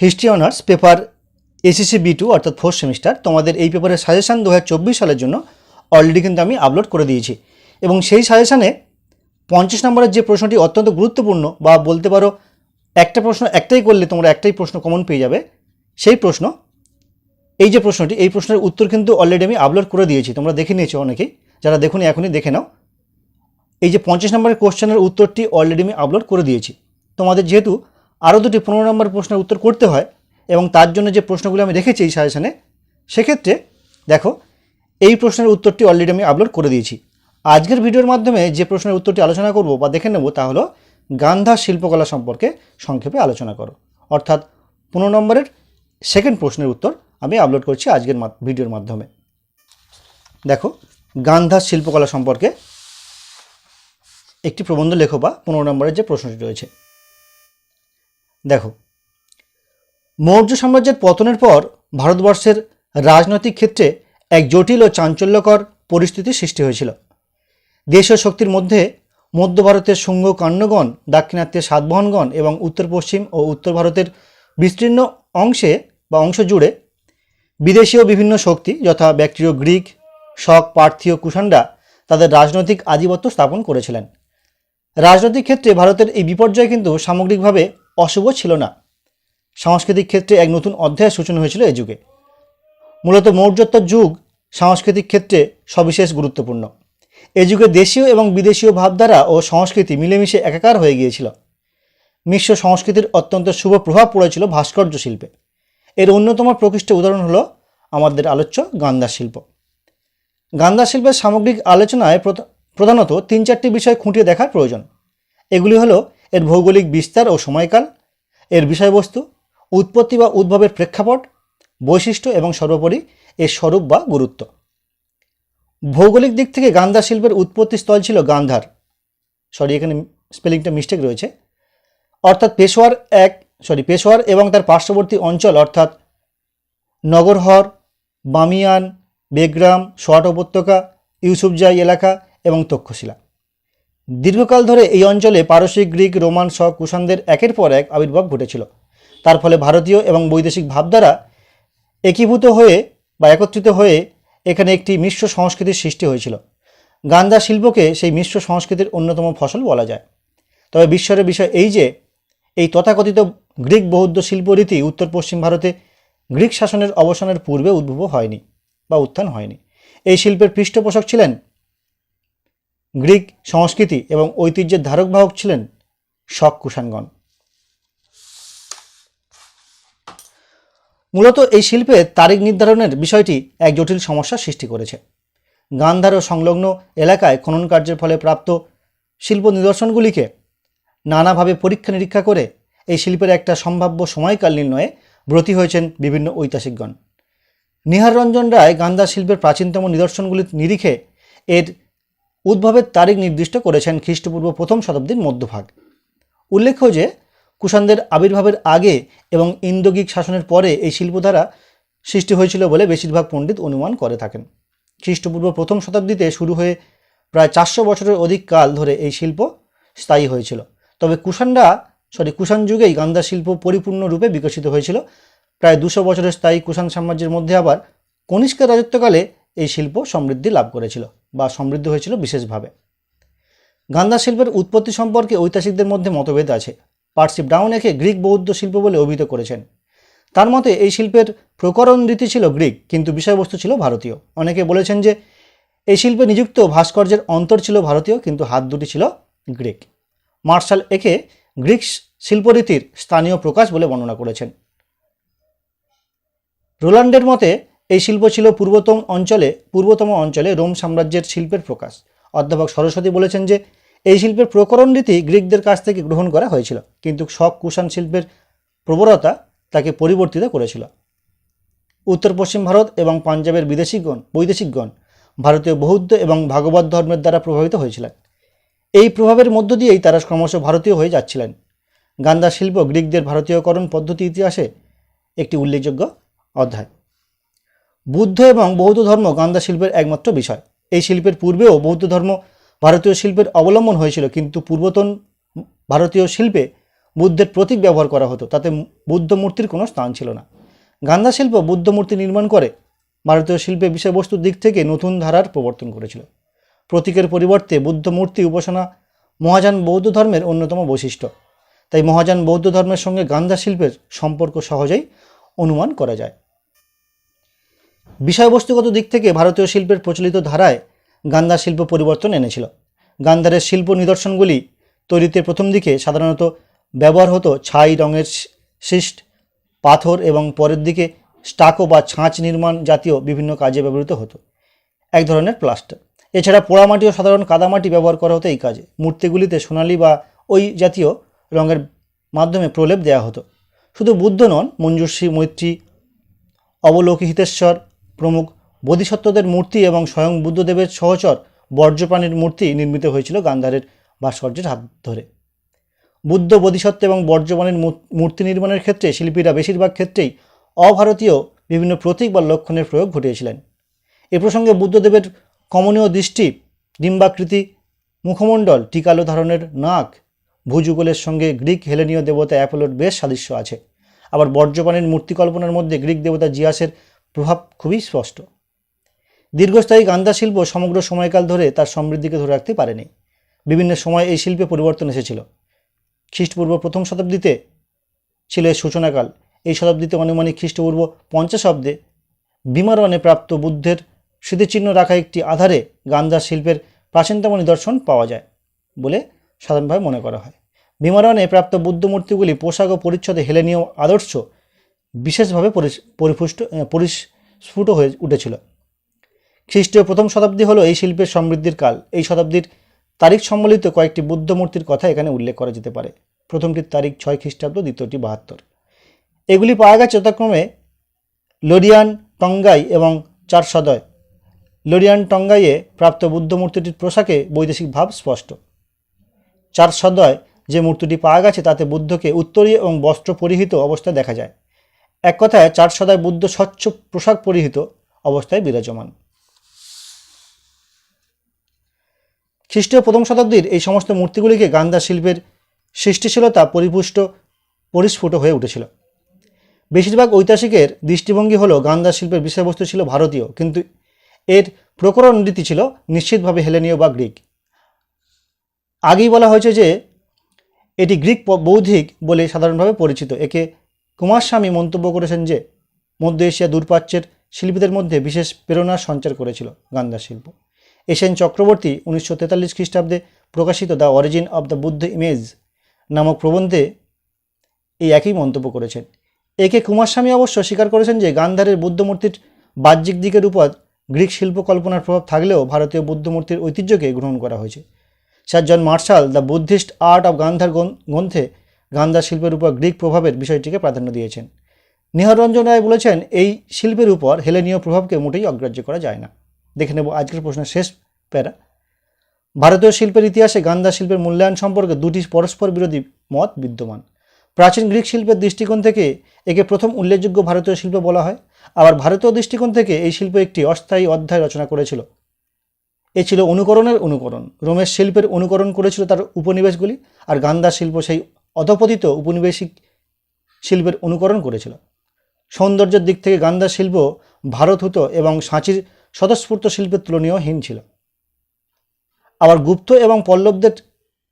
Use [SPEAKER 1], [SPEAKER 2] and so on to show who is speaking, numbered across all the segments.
[SPEAKER 1] History honours paper এসিসি B two অর্থাৎ fourth semester তোমাদের এই পেপারের সাজেশান দু হাজার চব্বিশ সালের জন্য অলরেডি কিন্তু আমি আপলোড করে দিয়েছি। এবং সেই সাজেশানে পঞ্চাশ নম্বরের যে প্রশ্নটি অত্যন্ত গুরুত্বপূর্ণ বা বলতে পারো একটা প্রশ্ন একটাই করলে তোমরা একটাই প্রশ্ন কমন পেয়ে যাবে, সেই প্রশ্ন, এই যে প্রশ্নটি, এই প্রশ্নের উত্তর কিন্তু অলরেডি আমি আপলোড করে দিয়েছি, তোমরা দেখে নিয়েছো অনেকেই, যারা দেখুন এখনই দেখে নাও। এই যে পঞ্চাশ নম্বরের কোশ্চেনের উত্তরটি অলরেডি আমি আপলোড করে দিয়েছি। তোমাদের যেহেতু আরও দুটি পনেরো নম্বর প্রশ্নের উত্তর করতে হয় এবং তার জন্য যে প্রশ্নগুলো আমি রেখেছি এই সাজেশনে, সেক্ষেত্রে দেখো, এই প্রশ্নের উত্তরটি অলরেডি আমি আপলোড করে দিয়েছি। আজকের ভিডিওর মাধ্যমে যে প্রশ্নের উত্তরটি আলোচনা করব বা দেখে নেব তা হলো গান্ধা শিল্পকলা সম্পর্কে সংক্ষেপে আলোচনা করো। অর্থাৎ পনেরো নম্বরের সেকেন্ড প্রশ্নের উত্তর আমি আপলোড করছি আজকের ভিডিওর মাধ্যমে। দেখো, গান্ধা শিল্পকলা সম্পর্কে একটি প্রবন্ধ লেখো বা পনেরো নম্বরের যে প্রশ্নটি রয়েছে। দেখো, মৌর্য সাম্রাজ্যের পতনের পর ভারতবর্ষের রাজনৈতিক ক্ষেত্রে এক জটিল ও চাঞ্চল্যকর পরিস্থিতির সৃষ্টি হয়েছিল। দেশীয় শক্তির মধ্যে মধ্য ভারতের শুঙ্গ কান্যগণ দাক্ষিণাত্যের সাতবাহনগণ এবং উত্তর পশ্চিম ও উত্তর ভারতের বিস্তীর্ণ অংশে বা অংশ জুড়ে বিদেশীয় বিভিন্ন শক্তি যথা ব্যাক্টেরীয় গ্রিক, শক পার্থীয় কুষাণরা তাদের রাজনৈতিক আধিপত্য স্থাপন করেছিলেন। রাজনৈতিক ক্ষেত্রে ভারতের এই বিপর্যয় কিন্তু সামগ্রিকভাবে অশুভ ছিল না। সাংস্কৃতিক ক্ষেত্রে এক নতুন অধ্যায়ের সূচনা হয়েছিল এই যুগে। মূলত মৌর্যোত্তর যুগ সাংস্কৃতিক ক্ষেত্রে সবিশেষ গুরুত্বপূর্ণ। এ যুগে দেশীয় এবং বিদেশীয় ভাবধারা ও সংস্কৃতি মিলেমিশে একাকার হয়ে গিয়েছিল। মিশ্র সংস্কৃতির অত্যন্ত শুভ প্রভাব পড়েছিল ভাস্কর্য শিল্পে। এর অন্যতম প্রকৃষ্ট উদাহরণ হলো আমাদের আলোচ্য গান্ধার শিল্প। গান্ধার শিল্পের সামগ্রিক আলোচনায় প্রধা- প্রধানত তিন চারটি বিষয় খুঁটিয়ে দেখার প্রয়োজন। এগুলি হলো এর ভৌগোলিক বিস্তার ও সময়কাল, এর বিষয়বস্তু, উৎপত্তি বা উদ্ভবের প্রেক্ষাপট, বৈশিষ্ট্য এবং সর্বোপরি এর স্বরূপ বা গুরুত্ব। ভৌগোলিক দিক থেকে গান্ধার শিল্পের উৎপত্তি স্থল ছিল গান্ধার। সরি এখানে স্পেলিংটা মিস্টেক রয়েছে। অর্থাৎ পেশোয়ার এক সরি পেশোয়ার এবং তার পার্শ্ববর্তী অঞ্চল অর্থাৎ নগরহর বামিয়ান, বেগ্রাম, সোয়াট উপত্যকা, ইউসুফজাই এলাকা এবং তক্ষশিলা। দীর্ঘকাল ধরে এই অঞ্চলে পারসিক, গ্রিক, রোমান শক কুষাণদের একের পর এক আবির্ভাব ঘটেছিল। তার ফলে ভারতীয় এবং বৈদেশিক ভাবধারা একীভূত হয়ে বা একত্রিত হয়ে এখানে একটি মিশ্র সংস্কৃতির সৃষ্টি হয়েছিল। গান্ধা শিল্পকে সেই মিশ্র সংস্কৃতির অন্যতম ফসল বলা যায়। তবে বিস্ময়ের বিষয় এই যে, এই তথাকথিত গ্রিক বৌদ্ধ শিল্পরীতি উত্তর পশ্চিম ভারতে গ্রিক শাসনের অবসানের পূর্বে উদ্ভব হয়নি বা উত্থান হয়নি। এই শিল্পের পৃষ্ঠপোষক ছিলেন গ্রিক সংস্কৃতি এবং ঐতিহ্যের ধারকবাহক ছিলেন শক কুষাণগণ। মূলত এই শিল্পের তারিখ নির্ধারণের বিষয়টি এক জটিল সমস্যা সৃষ্টি করেছে। গান্ধার ও সংলগ্ন এলাকায় খনন কার্যের ফলে প্রাপ্ত শিল্প নিদর্শনগুলিকে নানাভাবে পরীক্ষা নিরীক্ষা করে এই শিল্পের একটা সম্ভাব্য সময়কাল নির্ণয়ে ব্রতী হয়েছেন বিভিন্ন ঐতিহাসিকগণ। নিহার রঞ্জন রায় গান্ধা শিল্পের প্রাচীনতম নিদর্শনগুলির নিরিখে এর উদ্ভবের তারিখ নির্দিষ্ট করেছেন খ্রিস্টপূর্ব প্রথম শতাব্দীর মধ্যভাগ। উল্লেখ্য যে, কুষাণদের আবির্ভাবের আগে এবং ইন্দোগিক শাসনের পরে এই শিল্পধারা সৃষ্টি হয়েছিল বলে বেশিরভাগ পণ্ডিত অনুমান করে থাকেন। খ্রিস্টপূর্ব প্রথম শতাব্দীতে শুরু হয়ে প্রায় চারশো বছরের অধিক কাল ধরে এই শিল্প স্থায়ী হয়েছিল। তবে কুষাণরা, সরি, কুষাণ যুগেই গান্ধা শিল্প পরিপূর্ণরূপে বিকশিত হয়েছিল। প্রায় দুশো বছরের স্থায়ী কুষাণ সাম্রাজ্যের মধ্যে আবার কনিষ্কের রাজত্বকালে এই শিল্প সমৃদ্ধি লাভ করেছিল। বা সমৃদ্ধ হয়েছিল বিশেষভাবে। গান্ধা শিল্পের উৎপত্তি সম্পর্কে ঐতিহাসিকদের মধ্যে মতভেদ আছে। পার্সি ব্রাউন একে গ্রিক বৌদ্ধ শিল্প বলে অভিহিত করেছেন। তার মতে, এই শিল্পের প্রকরণ রীতি ছিল গ্রিক, কিন্তু বিষয়বস্তু ছিল ভারতীয়। অনেকে বলেছেন যে, এই শিল্পে নিযুক্ত ভাস্কর্যের অন্তর ছিল ভারতীয়, কিন্তু হাত দুটি ছিল গ্রিক। মার্শাল একে গ্রিক শিল্পরীতির স্থানীয় প্রকাশ বলে বর্ণনা করেছেন। রোলান্ডের মতে এই শিল্প ছিল পূর্বতম অঞ্চলে পূর্বতম অঞ্চলে রোম সাম্রাজ্যের শিল্পের প্রকাশ। অধ্যাপক সরস্বতী বলেছেন যে, এই শিল্পের প্রকরণ রীতি গ্রিকদের কাছ থেকে গ্রহণ করা হয়েছিল, কিন্তু শক কুষাণ শিল্পের প্রবণতা তাকে পরিবর্তিত করেছিল। উত্তর পশ্চিম ভারত এবং পাঞ্জাবের বিদেশিগণ, বৈদেশিকগণ ভারতীয় বৌদ্ধ এবং ভাগবত ধর্মের দ্বারা প্রভাবিত হয়েছিলেন। এই প্রভাবের মধ্য দিয়েই তারা ক্রমশ ভারতীয় হয়ে যাচ্ছিলেন। গান্ধা শিল্প গ্রিকদের ভারতীয়করণ পদ্ধতি ইতিহাসে একটি উল্লেখযোগ্য অধ্যায়। বুদ্ধ এবং বৌদ্ধ ধর্ম গান্ধা শিল্পের একমাত্র বিষয়। এই শিল্পের পূর্বেও বৌদ্ধ ধর্ম ভারতীয় শিল্পের অবলম্বন হয়েছিল, কিন্তু পূর্বতন ভারতীয় শিল্পে বুদ্ধের প্রতীক ব্যবহার করা হতো, তাতে বুদ্ধ মূর্তির কোনো স্থান ছিল না। গান্ধা শিল্প বুদ্ধ মূর্তি নির্মাণ করে ভারতীয় শিল্পে বিষয়বস্তুর দিক থেকে নতুন ধারার প্রবর্তন করেছিল। প্রতীকের পরিবর্তে বুদ্ধ মূর্তি উপাসনা মহাযান বৌদ্ধ ধর্মের অন্যতম বৈশিষ্ট্য। তাই মহাযান বৌদ্ধ ধর্মের সঙ্গে গান্ধা শিল্পের সম্পর্ক সহজেই অনুমান করা যায়। বিষয়বস্তুগত দিক থেকে ভারতীয় শিল্পের প্রচলিত ধারায় গান্ধা শিল্প পরিবর্তন এনেছিল। গান্ধারের শিল্প নিদর্শনগুলি তৈরিতে প্রথম দিকে সাধারণত ব্যবহার হতো ছাই রঙের সৃষ্ট পাথর এবং পরের দিকে স্টাকো বা ছাঁচ নির্মাণ জাতীয় বিভিন্ন কাজে ব্যবহৃত হতো। এক ধরনের প্লাস্টার। এছাড়া পোড়ামাটি ও সাধারণ কাদামাটি ব্যবহার করা হতো এই কাজে। মূর্তিগুলিতে সোনালি বা ওই জাতীয় রঙের মাধ্যমে প্রলেপ দেওয়া হতো। শুধু বুদ্ধ নন, মঞ্জুশ্রী, মৈত্রী অবলোকিহিতেশ্বর প্রমুখ বোধিসত্ত্বদের মূর্তি এবং স্বয়ং বুদ্ধদেবের সহচর বর্জ্যপ্রাণীর মূর্তি নির্মিত হয়েছিল গান্ধারের ভাস্কর্যের হাত ধরে। বুদ্ধ বোধিসত্ত্ব এবং বর্জ্যপ্রাণীর মূর্তি নির্মাণের ক্ষেত্রে শিল্পীরা বেশিরভাগ ক্ষেত্রেই অভারতীয় বিভিন্ন প্রতীক বা লক্ষণের প্রয়োগ ঘটিয়েছিলেন। এ প্রসঙ্গে বুদ্ধদেবের কমনীয় দৃষ্টি, ডিম্বাকৃতি, মুখমণ্ডল, টিকালো ধরনের নাক, ভুজুগলের সঙ্গে গ্রিক হেলেনীয় দেবতা অ্যাপোলোর বেশ সাদৃশ্য আছে। আবার বর্জ্যপাণীর মূর্তি কল্পনার মধ্যে গ্রিক দেবতা জিয়াসের প্রভাব খুবই স্পষ্ট। দীর্ঘস্থায়ী গান্দা শিল্প সমগ্র সময়কাল ধরে তার সমৃদ্ধিকে ধরে রাখতে পারেনি। বিভিন্ন সময় এই শিল্পে পরিবর্তন এসেছিল। খ্রিস্টপূর্ব প্রথম শতাব্দীতে ছিল এর সূচনাকাল। এই শতাব্দীতে অনুমানিক খ্রিস্টপূর্ব পঞ্চাশাব্দে বিমারণে প্রাপ্ত বুদ্ধের স্মৃতিচিহ্ন রাখা একটি আধারে গান্দা শিল্পের প্রাচীনতম নিদর্শন পাওয়া যায় বলে সাধারণভাবে মনে করা হয়। বিমারণে প্রাপ্ত বুদ্ধ মূর্তিগুলি পোশাক ও পরিচ্ছদে হেলেনীয় আদর্শ বিশেষভাবে পরিপুষ্ট পরিস্ফুট হয়ে উঠেছিল। খ্রিস্টীয় প্রথম শতাব্দী হলো এই শিল্পের সমৃদ্ধির কাল। এই শতাব্দীর তারিখ সম্বলিত কয়েকটি বুদ্ধ মূর্তির কথা এখানে উল্লেখ করা যেতে পারে। প্রথমটির তারিখ ছয় খ্রিস্টাব্দ, দ্বিতীয়টি বাহাত্তর। এগুলি পাওয়া গেছে যথাক্রমে লোরিয়ান টঙ্গাই এবং চার সদয় লোরিয়ান টঙ্গাইয়ে প্রাপ্ত বুদ্ধ মূর্তিটির পোশাকে বৈদেশিক ভাব স্পষ্ট। চার সদয় যে মূর্তিটি পাওয়া গেছে তাতে বুদ্ধকে উত্তরীয় এবং বস্ত্র পরিহিত অবস্থায় দেখা যায়। এক কথায় চার সদায় বুদ্ধ স্বচ্ছ পোশাক পরিহিত অবস্থায় বিরাজমান। খ্রিস্টীয় প্রথম শতাব্দীর এই সমস্ত মূর্তিগুলিকে গান্ধা শিল্পের সৃষ্টিশীলতা পরিপুষ্ট, পরিস্ফুট হয়ে উঠেছিল। বেশিরভাগ ঐতিহাসিকের দৃষ্টিভঙ্গি হলো গান্ধা শিল্পের বিষয়বস্তু ছিল ভারতীয়, কিন্তু এর প্রকরণ রীতি ছিল নিশ্চিতভাবে হেলেনীয় বা গ্রিক। আগেই বলা হয়েছে যে এটি গ্রিক বৌদ্ধিক বলে সাধারণভাবে পরিচিত, একে কুমারস্বামী মন্তব্য করেছেন যে, মধ্য এশিয়া দূরপ্রাচ্যের শিল্পীদের মধ্যে বিশেষ প্রেরণার সঞ্চার করেছিল গান্ধা শিল্প। এশিয়ান চক্রবর্তী উনিশশো তেতাল্লিশ খ্রিস্টাব্দে প্রকাশিত the origin of the Buddha image নামক প্রবন্ধে এই একই মন্তব্য করেছেন। একে কুমারস্বামী অবশ্য স্বীকার করেছেন যে, গান্ধারের বুদ্ধমূর্তির বাহ্যিক দিকের উপর গ্রিক শিল্প কল্পনার প্রভাব থাকলেও ভারতীয় বুদ্ধমূর্তির ঐতিহ্যকে গ্রহণ করা হয়েছে। Sir John Marshall the Buddhist art of Gandhara গ্রন্থ- গ্রন্থে শিল্পের উপর গ্রিক প্রভাবের বিষয়টিকে প্রাধান্য দিয়েছেন। নিহরঞ্জন রায় বলেছেন, এই শিল্পের উপর হেলেনীয় প্রভাবকে মোটেই অগ্রাহ্য করা যায় না। দেখে নেব আজকের প্রশ্নের শেষ প্যারা। ভারতীয় শিল্পের ইতিহাসে গান্ধা শিল্পের মূল্যায়ন সম্পর্কে দুটি পরস্পর বিরোধী মত বিদ্যমান। প্রাচীন গ্রিক শিল্পের দৃষ্টিকোণ থেকে একে প্রথম উল্লেখযোগ্য ভারতীয় শিল্প বলা হয়। আবার ভারতীয় দৃষ্টিকোণ থেকে এই শিল্প একটি অস্থায়ী অধ্যায় রচনা করেছিল। এ ছিল অনুকরণের অনুকরণ। রোমের শিল্পের অনুকরণ করেছিল তার উপনিবেশগুলি, আর গান্ধা শিল্প সেই অধপতিত উপনিবেশিক শিল্পের অনুকরণ করেছিল। সৌন্দর্যের দিক থেকে গান্ধা শিল্প ভারতহূত এবং সাঁচির স্বতঃস্ফূর্ত শিল্পের তুলনীয়হীন ছিল। আবার গুপ্ত এবং পল্লবদের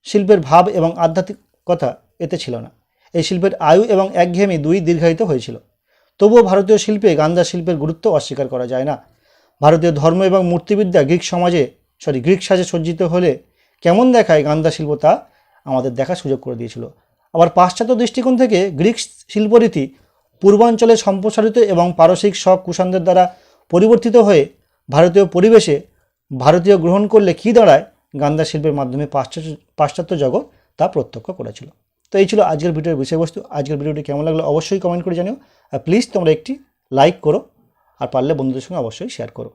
[SPEAKER 1] শিল্পের ভাব এবং আধ্যাত্মিকতা এতে ছিল না। এই শিল্পের আয়ু এবং একঘেয়েমি দুই দীর্ঘায়িত হয়েছিল। তবুও ভারতীয় শিল্পে গান্ধা শিল্পের গুরুত্ব অস্বীকার করা যায় না। ভারতীয় ধর্ম এবং মূর্তিবিদ্যা গ্রিক সমাজে, সরি, গ্রিক সাজে সজ্জিত হলে কেমন দেখায় গান্ধা শিল্প তা আমাদের দেখার সুযোগ করে দিয়েছিল। আবার পাশ্চাত্য দৃষ্টিকোণ থেকে গ্রিক শিল্পরীতি পূর্বাঞ্চলে সম্প্রসারিত এবং পারসিক শখ কুষাণদের দ্বারা পরিবর্তিত হয়ে ভারতীয় পরিবেশে ভারতীয় গ্রহণ করলে কী দাঁড়ায়? গান্ধা শিল্পের মাধ্যমে পাশ্চাত্য পাশ্চাত্য জগৎ তা প্রত্যক্ষ করেছিল। তো এই ছিল আজকের ভিডিওর বিষয়বস্তু। আজকের ভিডিওটি কেমন লাগল অবশ্যই কমেন্ট করে জানিও। আর প্লিজ তোমরা একটি লাইক করো। আর পারলে বন্ধুদের সঙ্গে অবশ্যই শেয়ার করো।